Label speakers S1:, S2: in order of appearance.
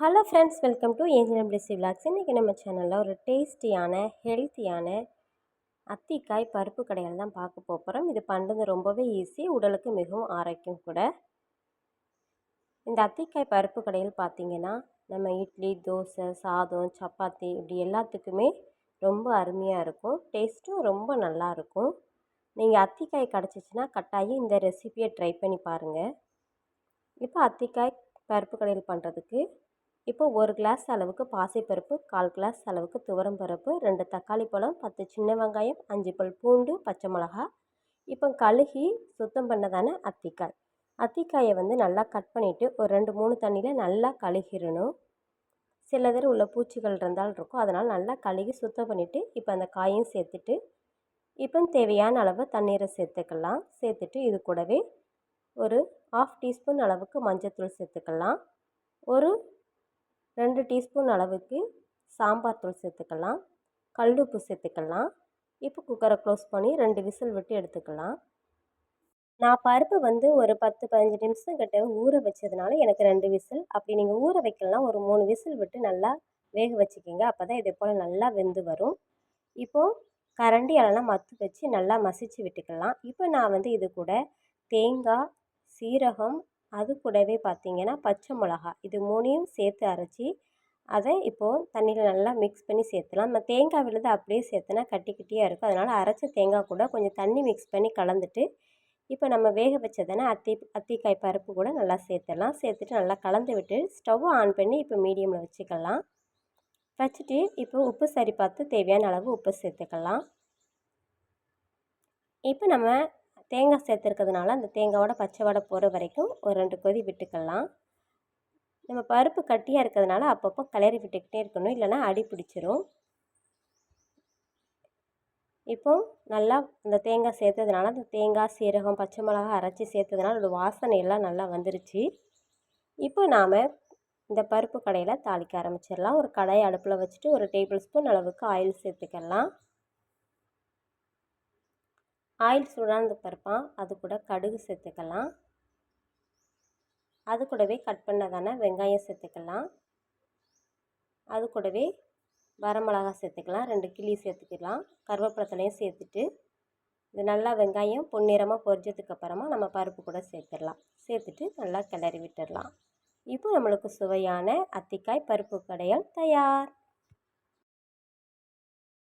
S1: Hello friends welcome to angel plus vlogs இன்றைக்கி நம்ம சேனலில் ஒரு டேஸ்டியான ஹெல்த்தியான அத்திக்காய் பருப்பு கடைகள் தான் பார்க்க போகிறோம் இது பண்ணுறது ரொம்பவே ஈஸி உடலுக்கு மிகவும் ஆரோக்கியம் கூட. இந்த அத்திக்காய் பருப்பு கடையில் பார்த்திங்கன்னா நம்ம இட்லி தோசை சாதம் சப்பாத்தி இப்படி எல்லாத்துக்குமே ரொம்ப அருமையாக இருக்கும். டேஸ்ட்டும் ரொம்ப நல்லாயிருக்கும் நீங்கள் அத்திக்காய் கிடச்சிச்சின்னா கட்டாயம் இந்த ரெசிபியை ட்ரை பண்ணி பாருங்கள் இப்போ அத்திக்காய் பருப்பு கடையில் பண்ணுறதுக்கு இப்போ ஒரு கிளாஸ் அளவுக்கு பாசிப்பருப்பு கால் கிளாஸ் அளவுக்கு துவரம் பருப்பு ரெண்டு தக்காளி பழம் பத்து சின்ன வெங்காயம் அஞ்சு பல் பூண்டு பச்சை மிளகா. இப்போ கழுகி சுத்தம் பண்ணதான அத்திக்காய். அத்திக்காயை வந்து நல்லா கட் பண்ணிவிட்டு ஒரு ரெண்டு மூணு தண்ணியில் நல்லா கழுகிடணும். சில தடவை உள்ள பூச்சிகள் இருந்தால் இருக்கும். அதனால் நல்லா கழுகி சுத்தம் பண்ணிவிட்டு இப்போ அந்த காயும் சேர்த்துட்டு இப்போ தேவையான அளவு தண்ணீரை சேர்த்துக்கலாம். சேர்த்துட்டு இது கூடவே ஒரு ஆஃப் டீஸ்பூன் அளவுக்கு மஞ்சத்தூள் சேர்த்துக்கலாம். ஒரு ரெண்டு டீஸ்பூன் அளவுக்கு சாம்பார் தூள் சேர்த்துக்கலாம். கல் உப்பு சேர்த்துக்கலாம். இப்போ குக்கரை க்ளோஸ் பண்ணி ரெண்டு விசில் விட்டு எடுத்துக்கலாம். நான் பருப்பு வந்து ஒரு பத்து பதினஞ்சு நிமிஷம் கிட்ட ஊற வச்சதுனால எனக்கு ரெண்டு விசில். அப்படி நீங்கள் ஊற வைக்கலாம். ஒரு மூணு விசில் விட்டு நல்லா வேக வச்சுக்கிங்க. அப்போ தான் இதே போல் நல்லா வெந்து வரும். இப்போது கரண்டி எல்லாம் மத்து வச்சு நல்லா மசிச்சு விட்டுக்கலாம். இப்போ நான் வந்து இது கூட தேங்காய் சீரகம் அது கூடவே பார்த்திங்கன்னா பச்சை மிளகா. இது மூணையும் சேர்த்து அரைச்சி அதை இப்போது தண்ணியில் நல்லா மிக்ஸ் பண்ணி சேர்த்துலாம் நம்ம தேங்காய் விழுது அப்படியே சேர்த்துனா கட்டி கட்டியாக இருக்கும். அதனால் அரைச்ச தேங்காய் கூட கொஞ்சம் தண்ணி மிக்ஸ் பண்ணி கலந்துட்டு இப்போ நம்ம வேக வச்சதுனா அத்தி அத்திக்காய் பருப்பு கூட நல்லா சேர்த்துடலாம். சேர்த்துட்டு நல்லா கலந்து விட்டு ஸ்டவ் ஆன் பண்ணி இப்போ மீடியமில் வச்சுக்கலாம். வச்சுட்டு இப்போ உப்பு சரி பார்த்து தேவையான அளவு உப்பு சேர்த்துக்கலாம். இப்போ நம்ம தேங்காய் சேர்த்துருக்கிறதுனால அந்த தேங்காயோட பச்சை வடை போகிற வரைக்கும் ஒரு ரெண்டு கொதி விட்டுக்கலாம். நம்ம பருப்பு கட்டியாக இருக்கிறதுனால அப்பப்போ கிளறி விட்டுக்கிட்டே இருக்கணும். இல்லைனா அடி பிடிச்சிரும். இப்போ நல்லா இந்த தேங்காய் சேர்த்ததுனால அந்த தேங்காய் சீரகம் பச்சை மிளகா அரைச்சி சேர்த்ததுனால அதோடய வாசனை எல்லாம் நல்லா வந்துருச்சு. இப்போ நாம் இந்த பருப்பு கடையில் தாளிக்க ஆரம்பிச்சிடலாம். ஒரு கடையை அடுப்பில் வச்சுட்டு ஒரு டேபிள் ஸ்பூன் அளவுக்கு ஆயில் சேர்த்துக்கலாம். ஆயில் சூடானது பருப்பாக அது கூட கடுகு சேர்த்துக்கலாம். அது கூடவே கட் பண்ணதான வெங்காயம் சேர்த்துக்கலாம். அது கூடவே வரமிளகா சேர்த்துக்கலாம். ரெண்டு கிளி சேர்த்துக்கலாம். கருவேப்பிலத்தலையும் சேர்த்துட்டு இது நல்லா வெங்காயம் பொன்னிறமாக பொரிஞ்சதுக்கு அப்புறமா நம்ம பருப்பு கூட சேர்த்துடலாம். சேர்த்துட்டு நல்லா கிளறி விட்டுடலாம். இப்போ நம்மளுக்கு சுவையான அத்திக்காய் பருப்பு கடையால் தயார்.